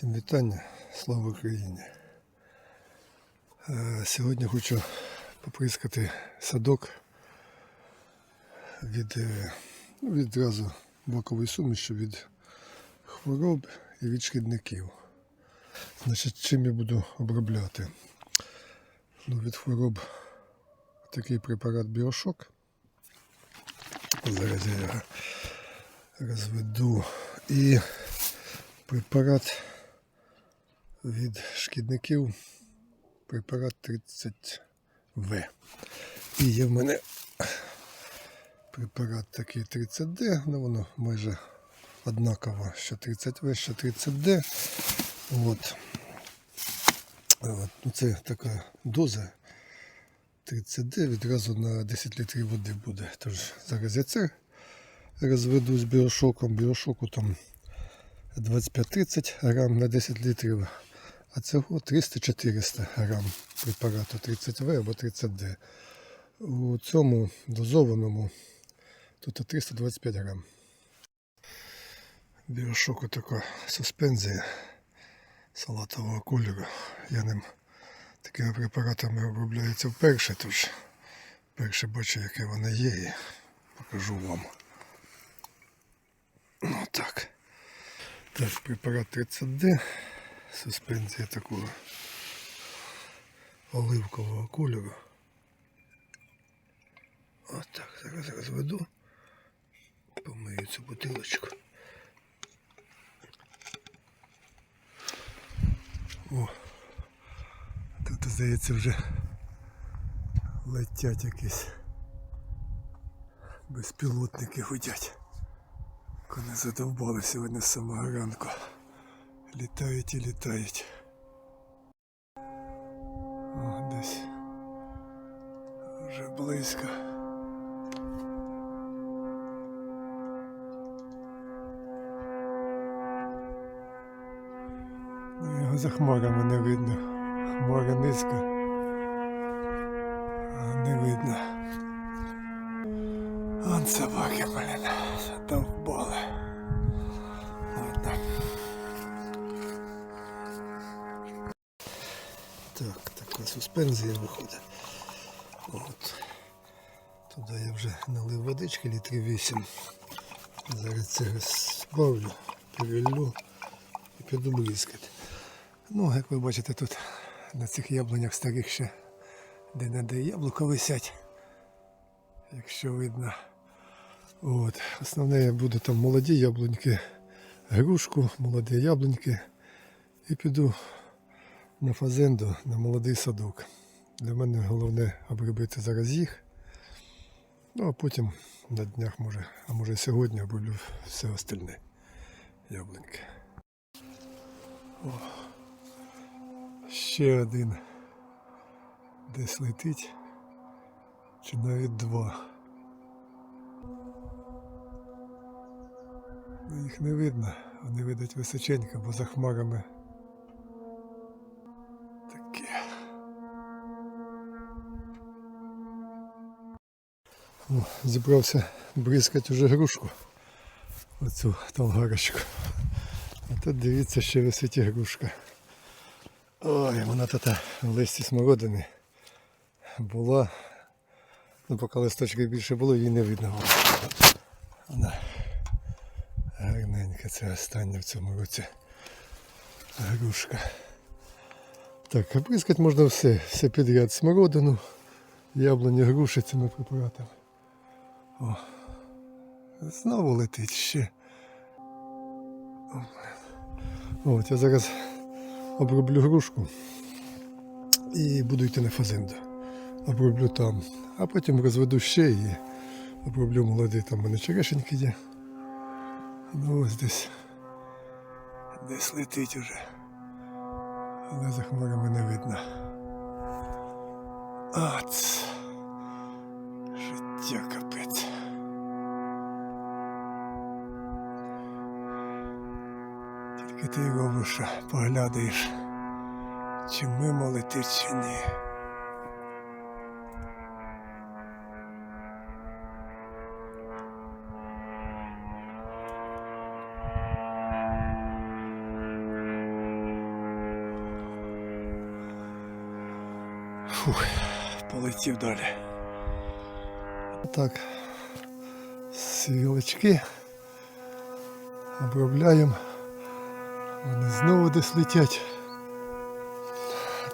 Всім вітання, слава Україні. Е, Сьогодні хочу поприскати садок від, е, ну, відразу бокової суміші від хвороб і від шкідників. Значить, чим я буду обробляти? Ну, від хвороб такий препарат Біошок. Зараз я його розведу. І препарат від шкідників препарат 30В. І є в мене препарат такий 30D, ну воно майже однаково, що 30В, що 30D. От. От. Ну, це така доза 30D відразу на 10 літрів води буде. Тож зараз я це розведу з біошоком. Біошоку там 25-30 грам на 10 літрів, а цього 300-400 грам препарату 30В або 30D. У цьому дозованому тут 325 грам. Біошоку така суспензія салатового кольору. Я ним такими препаратами обробляється вперше, тож вперше бачу, яке воно є, і покажу вам. Ну так. Так, препарат 30D, суспензія такого оливкового кольору. От так, зараз розведу. Помию цю бутилочку. О, тут, здається, вже летять якісь безпілотники гудять. Вони задовбали сьогодні з самого ранку. Літають і літають. О, десь вже близько. Ну, Його за хмарами не видно. Хмари низько. Не видно. Он собаки, блин, довбали. Так, така суспензія виходить. От. Туди я вже налив водички літрів 8. Зараз це збавлю, перелю і піду бризкати. Ну, як ви бачите, тут на цих яблунях старих ще де-не-де яблука висять, якщо видно. От. Основне я буду там молоді яблуньки, грушку, молоді яблуньки і піду на фазенду, на молодий садок. Для мене головне обробити зараз їх. Ну а потім на днях може, а може сьогодні оброблю все остальне яблуньки. О, ще один десь летить, чи навіть два. Ну, їх не видно, вони видать височенько, бо за хмарами Зібрався бризкати уже грушку. Оцю толгарочку. А тут дивіться, ще висить грушка. Ой, вона тут в листі смородини була. Ну, поки листочків більше було, її не видно було. Вона гарненька, це остання в цьому році грушка. Так, бризкати можна все, все підряд. Смородину, яблуні, груші цими препаратами. О, знову летить ще. От, я зараз оброблю грушку і буду йти на фазенду. Оброблю там, а потім розведу ще і оброблю молодий, там мене черешеньки є. Ну ось десь. Десь летить уже. Але за хмарами не видно. От. Життя капець. ти, голуша, поглядаєш, чи мимо ти чи ні. Фух, полетів далі. Так, свілочки обробляємо. Вони знову десь летять.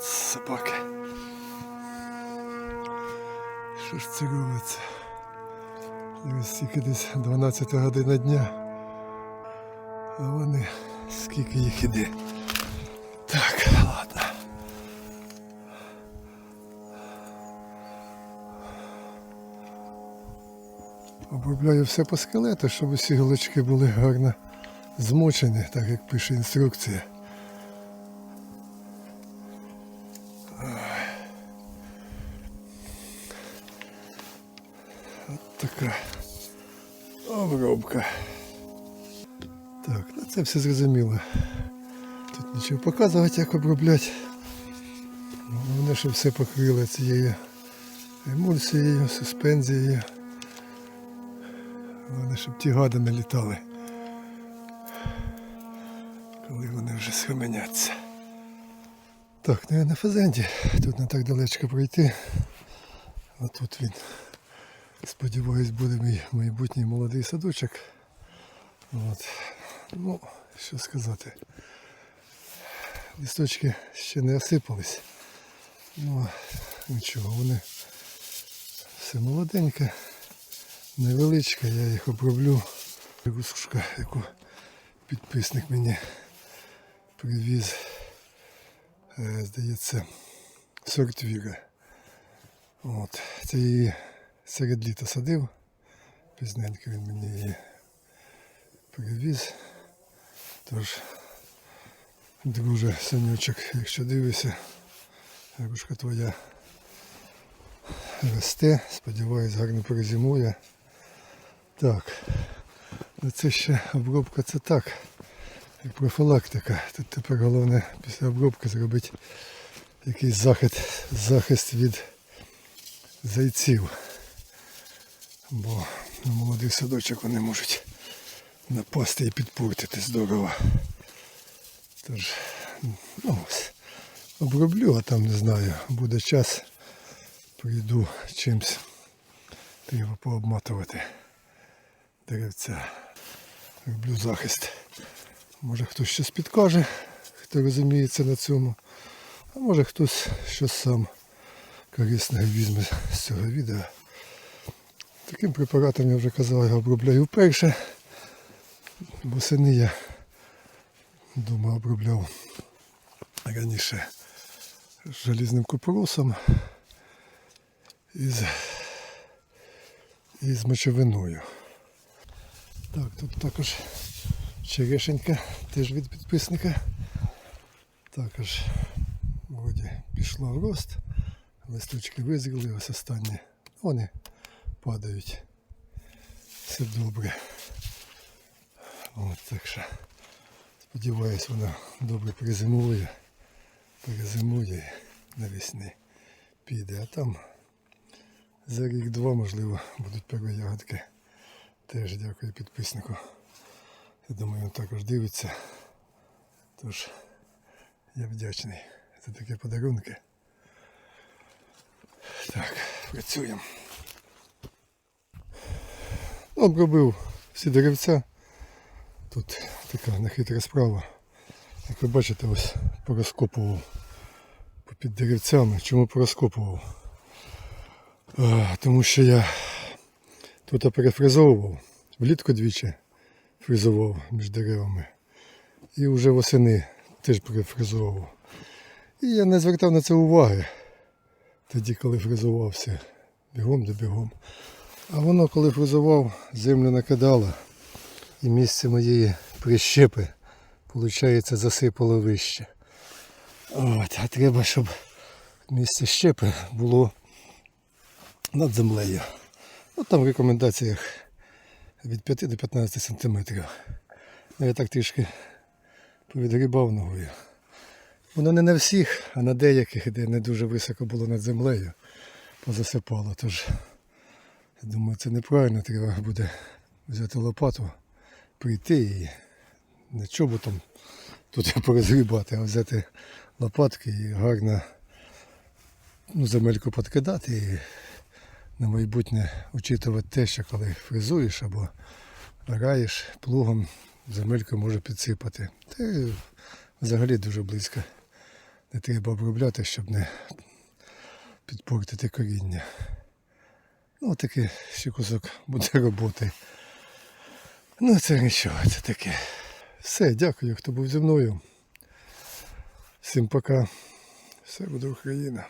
Собаки. Що ж це робиться? Ось тільки десь 12 година дня. А вони скільки їх іде. Так, ладно. Обробляю все по скелету, щоб усі голочки були гарно змочені, так як пише інструкція. От така обробка. Так, ну це все зрозуміло. Тут нічого показувати, як обробляти. Головне, щоб все покрило цією емульсією, суспензією. Головне, щоб ті гади не літали. Коли вони вже схаменяться. Так, ну я на фазенді. Тут не так далечко пройти. А тут він. Сподіваюсь, буде мій майбутній молодий садочок. От. Ну, що сказати. Листочки ще не осипались. Ну, нічого, вони все молоденьке, невеличке, я їх оброблю. Русушка, яку підписник мені привіз, е, здається, сорт Віра. От. Це її серед літа садив. Пізненько він мені її привіз. Тож, друже, синючок, якщо дивишся, рушка твоя росте, сподіваюсь, гарно перезимує. Так, ну це ще обробка це так, як профілактика. Тут тепер головне після обробки зробити якийсь захист, захист від зайців. Бо на молодий садочок вони можуть напасти і підпортити здорово. Тож, ну, оброблю, а там не знаю, буде час, прийду чимсь. Треба пообматувати деревця. Роблю захист. Може хтось щось підкаже, хто розуміється на цьому. А може хтось щось сам корисного візьме з цього відео. Таким препаратом я вже казав, я обробляю вперше. Восени я дома обробляв раніше желізним купоросом із, із мочовиною. Так, тут також черешенька, теж від підписника. Також вроді пішла в рост. Листочки визріли, ось останні. Вони падають. Все добре. От так що сподіваюсь, вона добре перезимує. Перезимує і навесні піде. А там за рік-два, можливо, будуть перші ягодки. Теж дякую підписнику. Я думаю, він також дивиться. Тож я вдячний за такі подарунки. Так, працюємо. Обробив всі деревця. Тут така нехитра справа. Як ви бачите, ось порозкопував під деревцями. Чому порозкопував? А, тому що я тут перефризовував, влітку двічі фризував між деревами. І вже восени теж перефризовував. І я не звертав на це уваги тоді, коли фризувався бігом до бігом. А воно, коли фризував, землю накидало і місце моєї прищепи, виходить, засипало вище. От, а треба, щоб місце щепи було над землею. Ну, там в рекомендаціях від 5 до 15 сантиметрів. Ну, я так трішки повідгрібав ногою. Воно не на всіх, а на деяких, де не дуже високо було над землею, позасипало. Тож, я думаю, це неправильно, треба буде взяти лопату, прийти і не чоботом тут порозгрібати, а взяти лопатки і гарно ну, земельку підкидати і на майбутнє учитувати те, що коли фрезуєш або раєш плугом, земельку може підсипати. Та взагалі дуже близько. Не треба обробляти, щоб не підпортити коріння. Ну, таке ще кусок буде роботи. Ну, це нічого, це таке. Все, дякую, хто був зі мною. Всім пока. Все буде Україна.